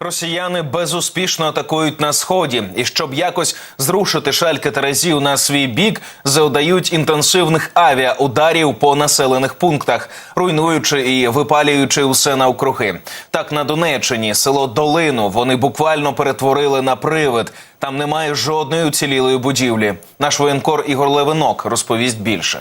Росіяни безуспішно атакують на сході, і щоб якось зрушити шальки Терезів на свій бік, завдають інтенсивних авіаударів по населених пунктах, руйнуючи і випалюючи усе навкруги. Так на Донеччині село Долину вони буквально перетворили на привид. Там немає жодної уцілілої будівлі. Наш воєнкор Ігор Левинок розповість більше.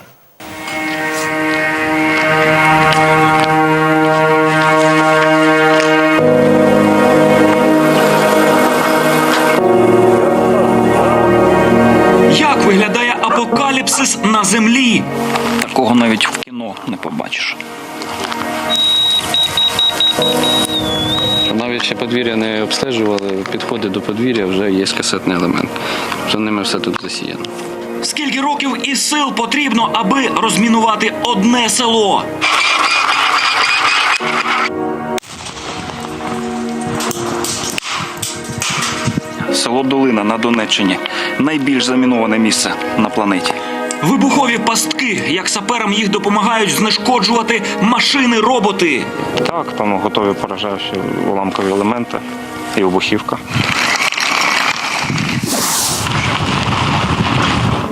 Виглядає апокаліпсис на землі? Такого навіть в кіно не побачиш. Навіть ще подвір'я не обстежували, підходи до подвір'я вже є касетний елемент. За ними все тут засіяно. Скільки років і сил потрібно, аби розмінувати одне село? Село Долина на Донеччині найбільш заміноване місце на планеті. Вибухові пастки, як саперам їх допомагають знешкоджувати машини-роботи. Так, там готові поражаючі уламкові елементи і вибухівка.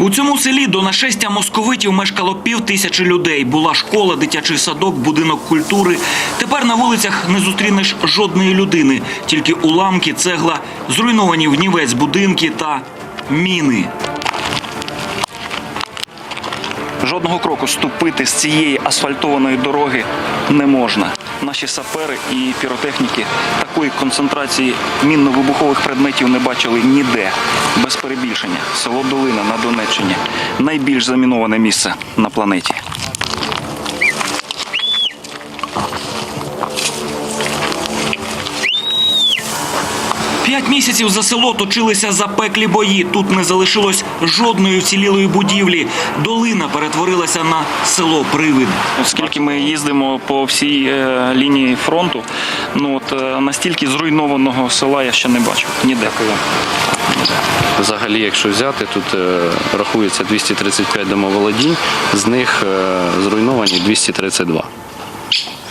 У цьому селі до нашестя московитів мешкало пів тисячі людей. Була школа, дитячий садок, будинок культури. Тепер на вулицях не зустрінеш жодної людини, тільки уламки, цегла, зруйновані внівець будинки та міни. Жодного кроку ступити з цієї асфальтованої дороги не можна. Наші сапери і піротехніки такої концентрації мінно-вибухових предметів не бачили ніде. Без перебільшення. Село Долина на Донеччині найбільш заміноване місце на планеті. П'ять місяців за село точилися запеклі бої. Тут не залишилось жодної вцілілої будівлі. Долина перетворилася на село Привид. Оскільки ми їздимо по всій е, лінії фронту, ну от е, настільки зруйнованого села я ще не бачив. Ніде. Взагалі, якщо взяти, тут е, рахується 235 домоволодінь, з них е, зруйновані 232.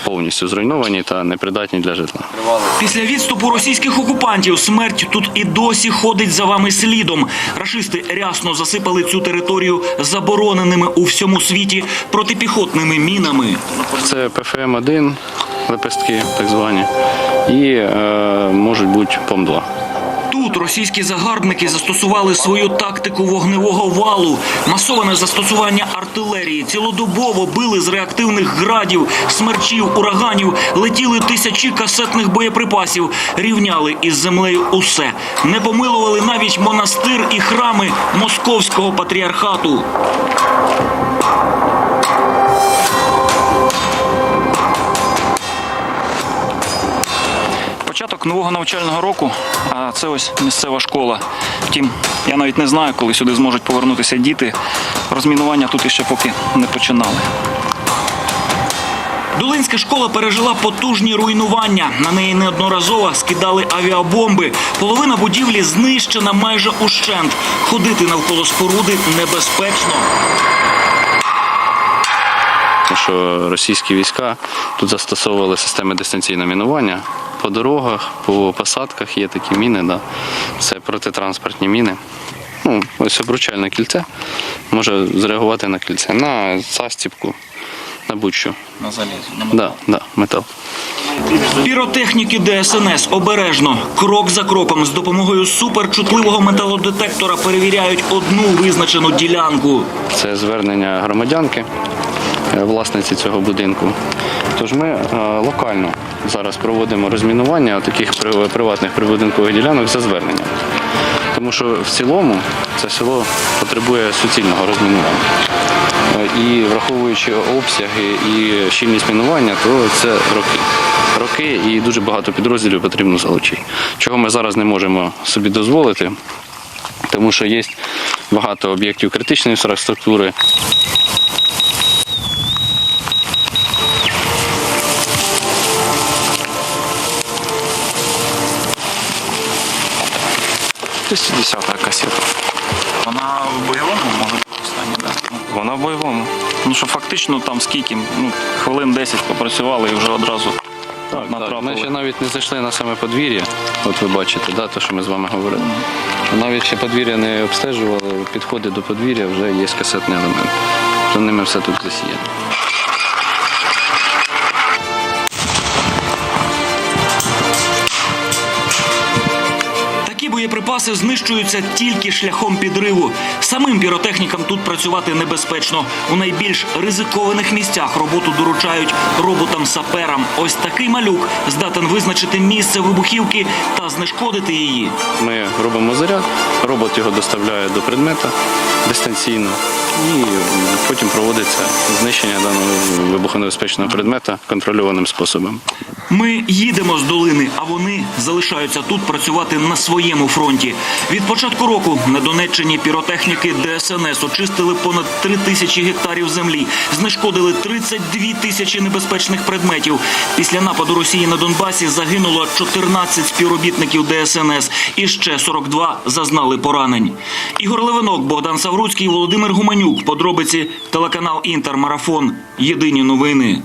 Повністю зруйновані та непридатні для житла. Після відступу російських окупантів смерть тут і досі ходить за вами слідом. Рашисти рясно засипали цю територію забороненими у всьому світі протипіхотними мінами. Це ПФМ-1, лепестки так звані, і е, можуть бути ПОМ-2. Тут російські загарбники застосували свою тактику вогневого валу, масоване застосування артилерії, цілодобово били з реактивних градів, смерчів, ураганів, летіли тисячі касетних боєприпасів, рівняли із землею усе. Не помилували навіть монастир і храми московського патріархату. Початок нового навчального року, а це ось місцева школа. Втім, я навіть не знаю, коли сюди зможуть повернутися діти. Розмінування тут іще поки не починали. Долинська школа пережила потужні руйнування. На неї неодноразово скидали авіабомби. Половина будівлі знищена майже ущент. Ходити навколо споруди небезпечно. Тому що російські війська тут застосовували системи дистанційного мінування. По дорогах, по посадках є такі міни, да. це протитранспортні міни. Ну, ось обручальне кільце може зреагувати на кільце, на застіпку, на будь-що. На залізі. Да, да, метал. Піротехніки ДСНС обережно, крок за кроком, з допомогою суперчутливого металодетектора перевіряють одну визначену ділянку. Це звернення громадянки, е, власниці цього будинку. Тож ми е, локально зараз проводимо розмінування таких приватних прибудинкових ділянок за зверненням. Тому що в цілому це село потребує суцільного розмінування. Е, І враховуючи обсяги і щільність мінування, то це роки. Роки і дуже багато підрозділів потрібно залучити. Чого ми зараз не можемо собі дозволити, тому що є багато об'єктів критичної інфраструктури. Десята касета. Вона в бойовому може бути стані, да? Ну, Вона в бойовому. Ну що фактично там скільки? Ну, хвилин 10 попрацювали і вже одразу Так, натрапили. Ми ще навіть не зайшли на саме подвір'я. От ви бачите, да, те, що ми з вами говорили. Навіть ще подвір'я не обстежували, підходи до подвір'я вже є касетний елемент. За ними все тут засіяно. Боєприпаси знищуються тільки шляхом підриву. Самим піротехнікам тут працювати небезпечно. У найбільш ризикованих місцях роботу доручають роботам-саперам. Ось такий малюк здатен визначити місце вибухівки та знешкодити її. Ми робимо заряд, робот його доставляє до предмета дистанційно і потім проводиться знищення даного вибухонебезпечного предмета контрольованим способом. Ми їдемо з долини, а вони залишаються тут працювати на своєму фронті. Від початку року на Донеччині піротехніки ДСНС очистили понад 3 тисячі гектарів землі, знешкодили 32 тисячі небезпечних предметів. Після нападу Росії на Донбасі загинуло 14 співробітників ДСНС і ще 42 зазнали поранень. Ігор Левинок, Богдан Савруцький, Володимир Гуманюк. Подробиці телеканал Інтермарафон. Єдині новини.